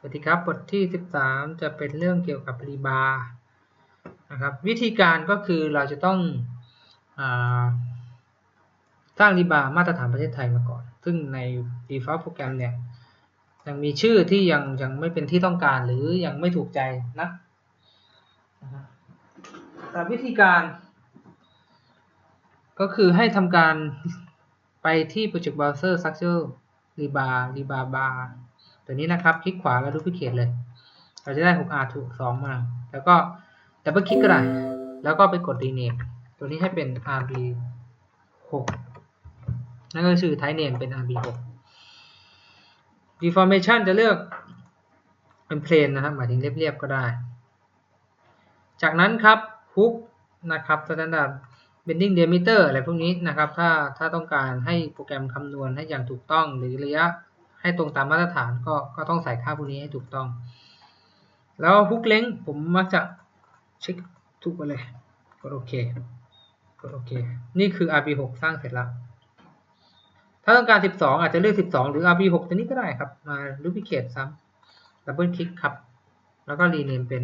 สวัสดีครับ บทที่ 13 จะเป็นเรื่องเกี่ยวกับรีบาร์นะครับ วิธีการก็คือเราจะต้องอสร้างรีบาร์มาตรฐานประเทศไทยมาก่อน ซึ่งใน default โปรแกรมเนี่ยยังมีชื่อที่ยังยังไม่เป็นที่ต้องการหรือยังไม่ถูกใจนะแต่วิธีการ ก็คือให้ทำการไปที่ Project Browser Structure Rebar Rebar Bar ตัวนี้นะครับ คลิกขวาแล้วดูพิเคทเลย เราจะได้ 6R ถูก2มา แล้วก็ดับเบิลคลิกก็ได้ แล้วก็ไปกด rename ตัวนี้ให้เป็น RB 6นั่นก็คือ type name เป็น RB 6 deformation จะเลือกเป็น plane นะครับ หมายถึงเรียบๆก็ได้ จากนั้นครับ hook นะครับ standard bending diameter อะไรพวกนี้นะครับ ถ้าถ้าต้องการให้โปรแกรมคำนวณให้อย่างถูกต้องหรือระยะ ให้ตรงตามมาตรฐานก็ก็ต้องใส่ค่าพวกนี้ให้ถูกต้อง แล้วฮุกเล้งผมมักจะเช็คทุกไปเลยกดโอเคกดโอเค นี่คือ RB6 สร้างเสร็จแล้ว ถ้าต้องการ 12 อาจจะเลือก 12 หรือ RB6 ตัวนี้ก็ได้ครับ มาดูพิเคทซ้ำดับเบิลคลิกครับ แล้วก็รีเนมเป็น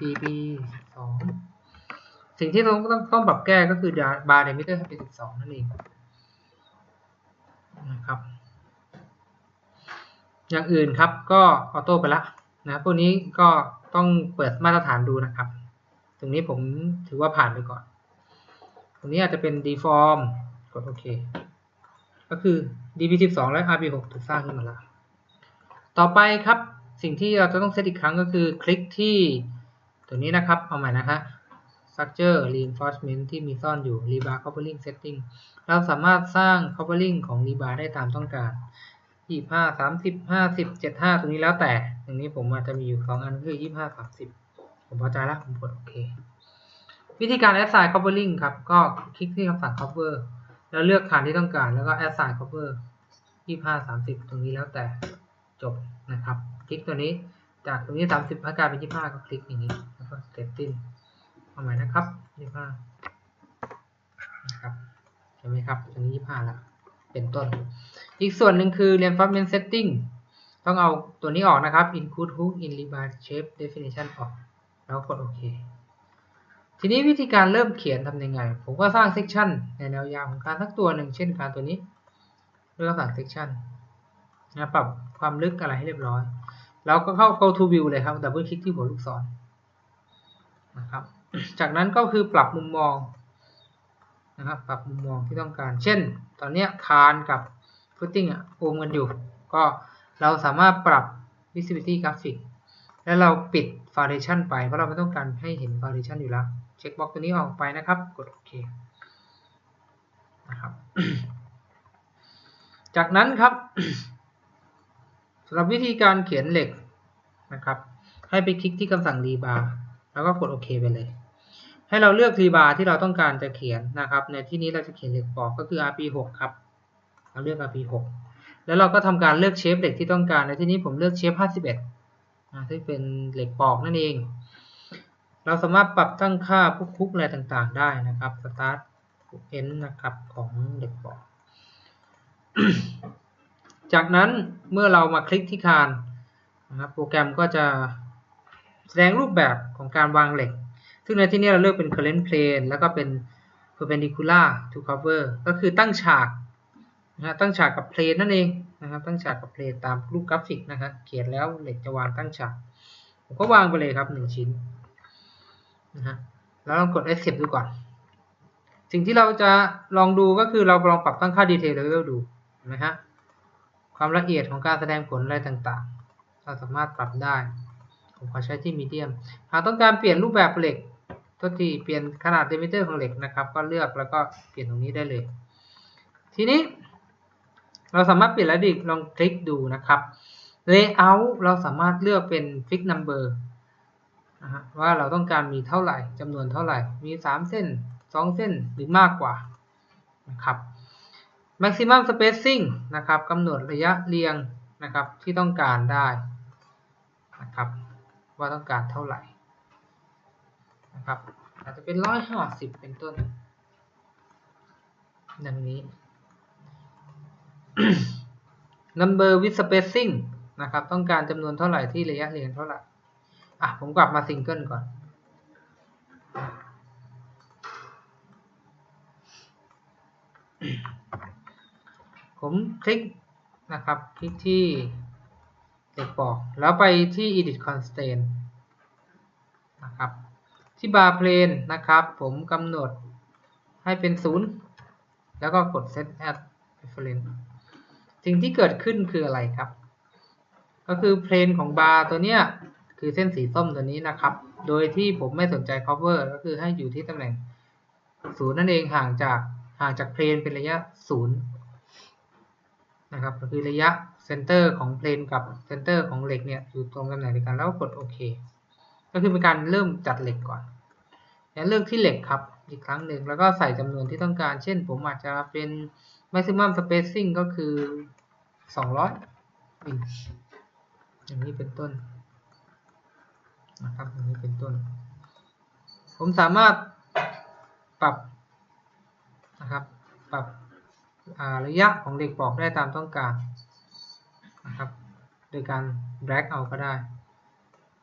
DB2 สิ่งที่เราต้องต้องปรับแก้ก็คือบาร์เดมิเตอร์ให้เป็น 12 นั่นเองนะครับ อย่างอื่นครับก็ออโต้ไปละนะพวกนี้ก็ต้องเปิดมาตรฐานดูนะครับ ตรงนี้ผมถือว่าผ่านไปก่อน ตรงนี้อาจจะเป็น deform กดโอเค ก็คือ db12 และ rb6 ถูกสร้างขึ้นมาแล้ว ต่อไปครับสิ่งที่เราจะต้องเซตอีกครั้งก็คือคลิกที่ตัวนี้นะครับ เอาใหม่นะฮะ structure reinforcement ที่มีซ่อนอยู่ rebar coupling setting เราสามารถสร้าง coupling ของ rebar ได้ตามต้องการ ยี่ห้าสามสิบห้าสิบเจ็ดห้าตรงนี้แล้วแต่ตรงนี้ผมอาจจะมีอยู่สองอันคือยี่ห้าสามสิบผมพอใจแล้วผมกดโอเค วิธีการ assign covering ครับ ก็คลิกที่คำสั่ง cover แล้วเลือกฐานที่ต้องการแล้วก็ assign cover ยี่ห้าสามสิบตรงนี้แล้วแต่จบนะครับ คลิกตัวนี้จากตรงนี้สามสิบพักกลายเป็นยี่ห้าก็คลิกอย่างนี้แล้วก็ setting เอาใหม่นะครับยี่ห้านะครับเห็นไหมครับตรงนี้ยี่ห้าแล้วเป็นต้น อีกส่วนหนึ่งคือ reinforcement setting ต้องเอาตัวนี้ออกนะครับ include hook in rebar shape definition ออก แล้วกดโอเคทีนี้วิธีการเริ่มเขียนทำยังไง ผมก็สร้าง section ในแนวยาวของการสักตัวหนึ่ง เช่นการตัวนี้เลือกสั่ง section นะปรับความลึกอะไรให้เรียบร้อย แล้วก็เข้า go to view เลยครับ ดับเบิลคลิกที่หัวลูกศรนะครับ จากนั้นก็คือปรับมุมมองนะครับ ปรับมุมมองที่ต้องการ เช่น ตอนนี้คานกับ ฟุตติ้งอะโอมกันอยู่ ก็เราสามารถปรับ visibility graphic แล้วเราปิด foundation ไป เพราะเราไม่ต้องการให้เห็น foundation อยู่แล้ว เช็คบ็อกตัวนี้ออกไปนะครับ กดโอเคนะครับ จากนั้นครับสำหรับวิธีการเขียนเหล็กนะครับ ให้ไปคลิกที่คำสั่ง rebar แล้วก็กดโอเคไปเลย ให้เราเลือกรีบาร์ที่เราต้องการจะเขียนนะครับ ในที่นี้เราจะเขียนเหล็กปอกก็คือ RP6 ครับ เราเลือก RP6 แล้วเราก็ทำการเลือกเชฟเหล็กที่ต้องการในที่นี้ผมเลือกเชฟ51นะที่เป็นเหล็กปอกนั่นเอง เราสามารถปรับตั้งค่าพวกคุกอะไรต่างๆ ได้นะครับ start end นะครับของเหล็กปอก จากนั้นเมื่อเรามาคลิกที่คานนะครับโปรแกรมก็จะแสดงรูปแบบของการวางเหล็ก ซึ่งในที่นี้เราเลือกเป็น current plane แล้วก็เป็น perpendicular to cover ก็คือตั้งฉาก นะตั้งฉากกับเพลนนั่นเองนะครับตั้งฉากกับเพลนตามรูปกราฟิกนะครับเขียนแล้วเหล็กจะวางตั้งฉากผมก็วางไปเลยครับหนึ่งชิ้นนะฮะแล้วลองกด escape ดูก่อน สิ่งที่เราจะลองดูก็คือเราลองปรับตั้งค่า detail level ดูเห็นไหมฮะความละเอียดของการแสดงผลอะไรต่างๆ เราสามารถปรับได้ผมขอใช้ที่มีเดียมหากต้องการเปลี่ยนรูปแบบเหล็กตัวที่เปลี่ยนขนาดเดมิเตอร์ของเหล็กนะครับ ก็เลือกแล้วก็เปลี่ยนตรงนี้ได้เลย ทีนี้ เราสามารถเปลี่ยนระดิกลองคลิกดูนะครับ Layout เราสามารถเลือกเป็น Fix Number นะฮะว่าเราต้องการมีเท่าไหร่จำนวนเท่าไหร่ มี 3 เส้น 2 เส้นหรือมากกว่านะครับ Maximum Spacing นะครับกำหนดระยะเรียงนะครับที่ต้องการได้นะครับว่าต้องการเท่าไหร่นะครับอาจจะเป็นร้อยห้าสิบเป็นต้น ดังนี้ number with spacing นะครับ ต้องการจำนวนเท่าไหร่ที่ระยะเรียงเท่าไหร่ อะ ผมกลับมาซิงเกิลก่อน ผมคลิกนะครับ คลิกที่เด็กบอก แล้วไปที่ edit constraint นะครับ ที่ bar plane นะครับ ผมกำหนดให้เป็น 0 แล้วก็กด set as reference สิ่งที่เกิดขึ้นคืออะไรครับ ก็คือเพลนของบาร์ตัวเนี้ยคือเส้นสีส้มตัวนี้นะครับ โดยที่ผมไม่สนใจ cover ก็คือให้อยู่ที่ตำแหน่งศูนย์นั่นเองห่างจากห่างจากเพลนเป็นระยะศูนย์นะครับก็คือระยะเซนเตอร์ของเพลนกับเซนเตอร์ของเหล็กเนี่ยอยู่ตรงตำแหน่งเดียวกันแล้วก็กดโอเคก็คือเป็นการเริ่มจัดเหล็กก่อนแล้วเลือกที่เหล็กครับอีกครั้งหนึ่งแล้วก็ใส่จำนวนที่ต้องการ เช่น ผมอาจจะเป็น maximum spacing ก็คือ200มิลอย่างนี้เป็นต้นนะครับอย่างนี้เป็นต้น ผมสามารถปรับนะครับปรับระยะของเหล็กปอกได้ตามต้องการนะครับโดยการ drag เอาก็ได้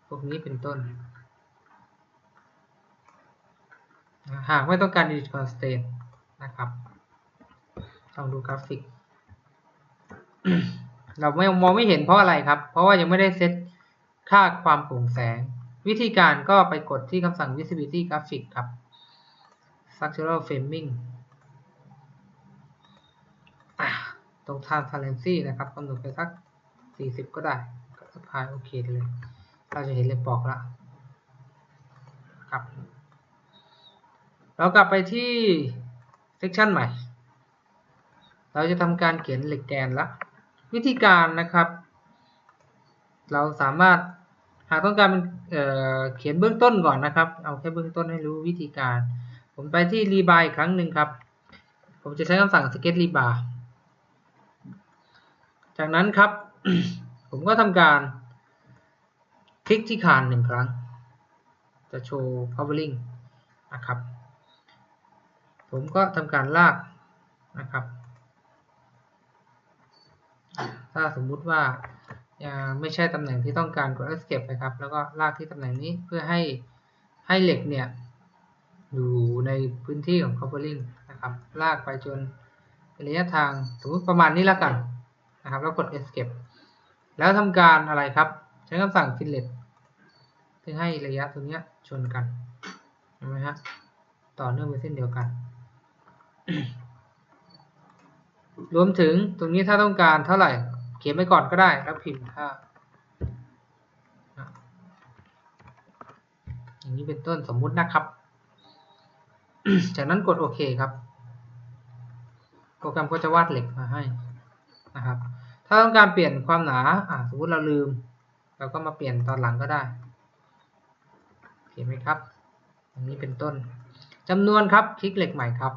พวกนี้เป็นต้น หากไม่ต้องการ edit constraint นะครับ ลองดูกราฟิก เราไม่มองไม่เห็นเพราะอะไรครับ เพราะว่ายังไม่ได้เซตค่าความโปร่งแสง วิธีการก็ไปกดที่คำสั่ง visibility graphic ครับ structural framing ตรง transparency นะครับกำหนดไปสัก 40 ก็ได้ก็สพายโอเคเลย เราจะเห็นเลยบอกแล้วครับ เรากลับไปที่ section ใหม่ เราจะทำการเขียนเหล็กแกนละวิธีการนะครับ เราสามารถหากต้องการเเขียนเบื้องต้นก่อนนะครับ เอาแค่เบื้องต้นให้รู้วิธีการ ผมไปที่รีบายอีกครั้งหนึ่งครับ ผมจะใช้คำสั่ง sketch rebar จากนั้นครับ ผมก็ทำการ คลิกที่คานหนึ่งครั้ง จะโชว์ covering นะครับ ผมก็ทำการลากนะครับ ถ้าสมมุติว่าไม่ใช่ตำแหน่งที่ต้องการกด escape ไปครับ แล้วก็ลากที่ตำแหน่งนี้เพื่อให้ให้เหล็กเนี่ยอยู่ในพื้นที่ของ covering นะครับ ลากไปจนระยะทางสมมติประมาณนี้แล้วกันนะครับ แล้วกด escape แล้วทำการอะไรครับ ใช้คำสั่ง fillet เพื่อให้ระยะตรงนี้ชนกันเห็นไหมฮะต่อเนื่องเป็นเส้นเดียวกัน รวมถึงตรงนี้ถ้าต้องการเท่าไหร่ เขียนไปก่อนก็ได้แล้วพิมพ์ค่าอย่างนี้เป็นต้นสมมุตินะครับ จากนั้นกดโอเคครับ โปรแกรมก็จะวาดเหล็กมาให้นะครับ ถ้าต้องการเปลี่ยนความหนาอ่าสมมติเราลืม เราก็มาเปลี่ยนตอนหลังก็ได้เห็นไหมครับ อย่างนี้เป็นต้นจำนวนครับ คลิกเหล็กใหม่ครับ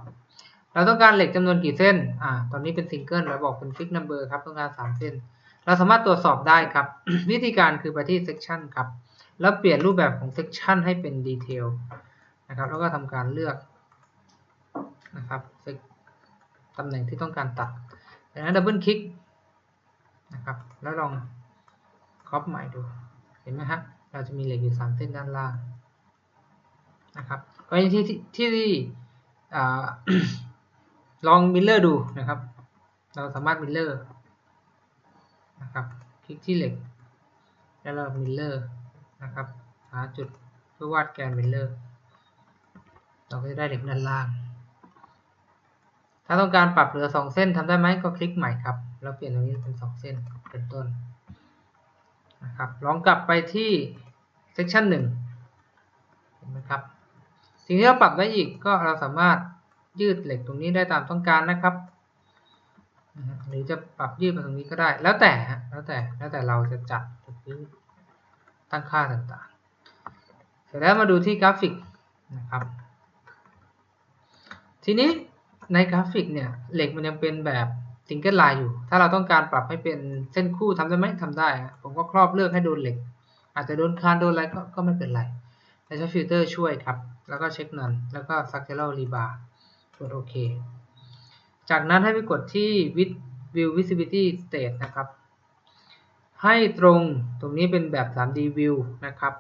เราต้องการเหล็กจำนวนกี่เส้น อ่า ตอนนี้เป็นซิงเกิลเราบอกเป็นฟิกนัมเบอร์ครับ ต้องการ 3 เส้น เราสามารถตรวจสอบได้ครับ วิธีการคือไปที่เซ c ชันครับ แล้วเปลี่ยนรูปแบบของเซ c ชันให้เป็นดีเทลนะครับ แล้วก็ทำการเลือกนะครับตำแหน่งที่ต้องการตัดจากนั้นดับเบิลคลิกนะครับ แล้วลองครอปใหม่ดู เห็นไหมฮะ เราจะมีเหล็กอยู่ 3 เส้นด้านล่างนะครับกรณีที่ที่ ลองมิลเลอร์ดูนะครับ เราสามารถมิลเลอร์นะครับ คลิกที่เหล็ก แล้วเรามิลเลอร์นะครับ หาจุดเพื่อวาดแกนมิลเลอร์ เราก็จะได้เหล็กด้านล่าง ถ้าต้องการปรับเหลือ 2 เส้นทำได้ไหมก็คลิกใหม่ครับ แล้วเปลี่ยนตรงนี้เป็น 2 เส้นเป็นต้นนะครับ ลองกลับไปที่ section 1เห็นไหมครับ สิ่งที่เราปรับได้อีกก็เราสามารถ ยืดเหล็กตรงนี้ได้ตามต้องการนะครับ หรือจะปรับยืดมาตรงนี้ก็ได้ แล้วแต่แล้วแต่แล้วแต่เราจะจัดหรือตั้งค่าต่างๆ เสร็จแล้วมาดูที่กราฟิกนะครับ ทีนี้ในกราฟิกเนี่ยเหล็กมันยังเป็นแบบซิงเกิลไลน์อยู่ ถ้าเราต้องการปรับให้เป็นเส้นคู่ทำได้ไหมทำได้ ผมก็ครอบเลือกให้โดนเหล็ก อาจจะโดนคานโดนอะไรก็ก็ไม่เป็นไรใช้ฟิลเตอร์ช่วยครับ แล้วก็เช็คนันแล้วก็ structural rebar กดโอเค จากนั้นให้ไปกดที่ with view visibility state นะครับ ให้ตรงตรงนี้เป็นแบบ 3D view นะครับ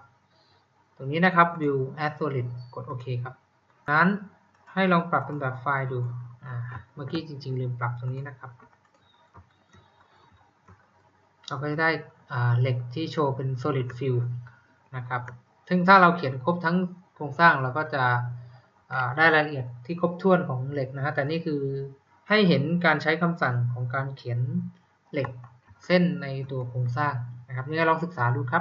ตรงนี้นะครับ view as solid กดโอเคครับ นั้นให้ลองปรับเป็นแบบไฟล์ดู เมื่อกี้จริง ๆ ลืมปรับตรงนี้นะครับ เราก็จะได้เหล็กที่โชว์เป็น solid view นะครับ ซึ่งถ้าเราเขียนครบทั้งโครงสร้างเราก็จะ ได้รายละเอียดที่ครบถ้วนของเหล็กนะฮะแต่นี่คือให้เห็นการใช้คำสั่งของการเขียนเหล็กเส้นในตัวโครงสร้างนะครับนี่ลองศึกษาดูครับ